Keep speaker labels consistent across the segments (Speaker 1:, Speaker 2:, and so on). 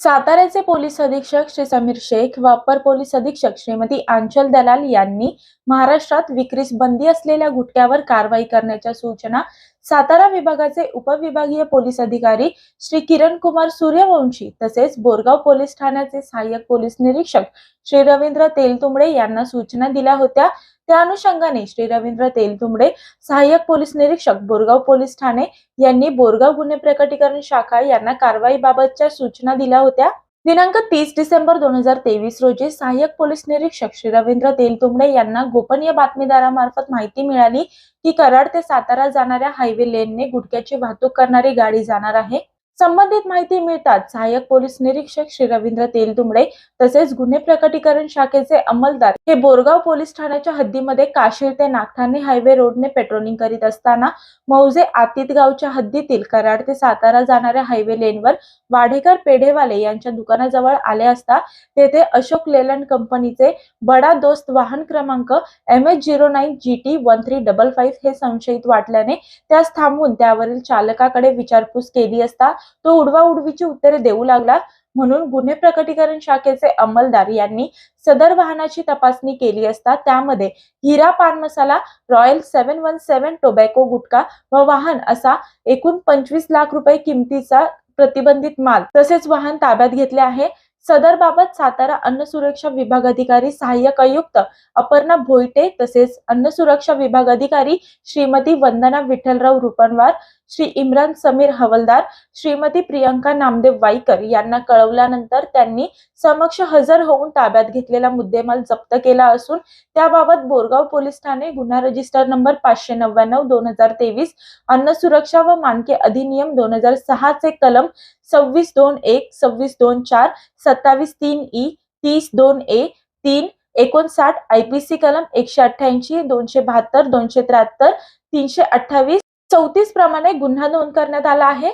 Speaker 1: साताऱ्याचे पोलीस अधीक्षक श्री समीर शेख व अप्पर पोलीस अधीक्षक श्रीमती आंचल दलाल यांनी महाराष्ट्रात विक्रीस बंदी असलेल्या गुटख्यावर कारवाई करण्याच्या सूचना सातारा विभागाचे उपविभागीय पोलीस अधिकारी श्री किरण कुमार सूर्यवंशी तसेच बोरगाव पोलीस ठाण्याचे सहाय्यक पोलीस निरीक्षक श्री रवींद्र तेलतुंबडे यांना सूचना दिल्या होत्या. त्या अनुषंगाने श्री रवींद्र तेलतुंबडे सहाय्यक पोलीस निरीक्षक बोरगाव पोलीस ठाणे यांनी बोरगाव गुन्हे प्रकटीकरण शाखा यांना कारवाईबाबतच्या सूचना दिल्या होत्या. दिनांक तीस डिसेंबर दोन हजार तेवीस रोजी सहाय्यक पोलीस निरीक्षक श्री रवींद्र तेलतुंबडे यांना गोपनीय बातमीदारामार्फत माहिती मिळाली की कराड ते सातारा जाणाऱ्या हायवे लेनने गुटख्याची वाहतूक करणारी गाडी जाणार आहे. संबंधित माहिती मिळताच सहाय्यक पोलीस निरीक्षक श्री रवींद्र तेलतुंबडे तसेच गुन्हे प्रकटीकरण शाखेचे अंमलदार हे बोरगाव पोलीस ठाण्याच्या हद्दीमध्ये काशीर ते नागठाणे हायवे रोडने पेट्रोलिंग करीत असताना मौजे आतितगावच्या हद्दीतील कराड ते सातारा जाणाऱ्या हायवे लेनवर वाढेकर पेढेवाले यांच्या दुकानाजवळ आले असता तेथे अशोक लेलंड कंपनीचे बडा दोस्त वाहन क्रमांक M H zero nine G T one three double five हे संशयित वाटल्याने त्यास थांबवून त्यावरील चालकाकडे विचारपूस केली असता तो उडवा उडवीची उत्तरे देऊ लागला. म्हणून गुन्हे प्रकटीकरण शाखेचे अंमलदार यांनी सदर वाहनाची तपासणी केली असता त्यामध्ये Hira Pan Masala royal seven one seven tobacco gutkha व वाहन असा एकूण पंचवीस लाख रुपये किमतीचा प्रतिबंधित माल तसेच वाहन ताब्यात घेतले आहे. सदर बाबत सातारा अन्न सुरक्षा विभाग अधिकारी सहाय्यक आयुक्त अपर्णा भोईटे तसेच अन्न सुरक्षा विभाग अधिकारी श्रीमती वंदना विठ्ठलराव रुपनवार श्री इम्रान समीर हवलदार श्रीमती प्रियंका नामदेव वाईकर यांना कळवल्यानंतर त्यांनी समक्ष हजर होऊन ताब्यात घेतलेला मुद्देमाल जप्त केला असून त्याबाबत बोरगाव पोलीस ठाणे गुन्हा रजिस्टर नंबर पाचशे नव्याण्णव दोन हजार तेवीस अन्न सुरक्षा व मानके अधिनियम दोन हजार सहा चे कलम सव्वीस दोन एक सव्वीस दोन चार सत्तावीस तीन ई तीस दोन ए तीन एकोणसाठ आयपीसी कलम एकशे अठ्ठ्याऐंशी दोनशे बहात्तर दोनशे त्र्याहत्तर तीनशे अठ्ठावीस चौतीस प्रमाणे गुन्हा नोंद करण्यात आला आहे.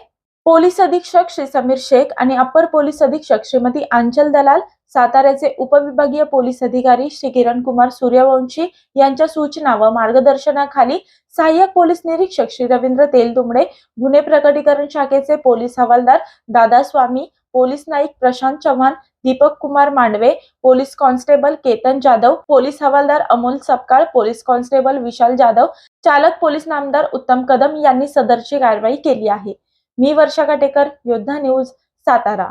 Speaker 1: पोलीस अधीक्षक श्री समीर शेख आणि अपर पोलीस अधीक्षक श्रीमती आंचल दलाल साताऱ्याचे उपविभागीय पोलीस अधिकारी श्री किरण कुमार सूर्यवंशी यांच्या सूचना व मार्गदर्शनाखाली सहाय्यक पोलीस निरीक्षक श्री रवींद्र तेलतुंबडे गुन्हे प्रकटीकरण शाखेचे पोलीस हवालदार Dada Swami police Naik Prashant Chavan Deepak Kumar Mandave police constable Ketan Jadhav police हवालदार अमोल सपकाळ पोलीस कॉन्स्टेबल विशाल जाधव चालक पोलीस नामदार उत्तम कदम यांनी सदरची कारवाई केली आहे. मी वर्षा काटेकर योद्धा न्यूज सातारा.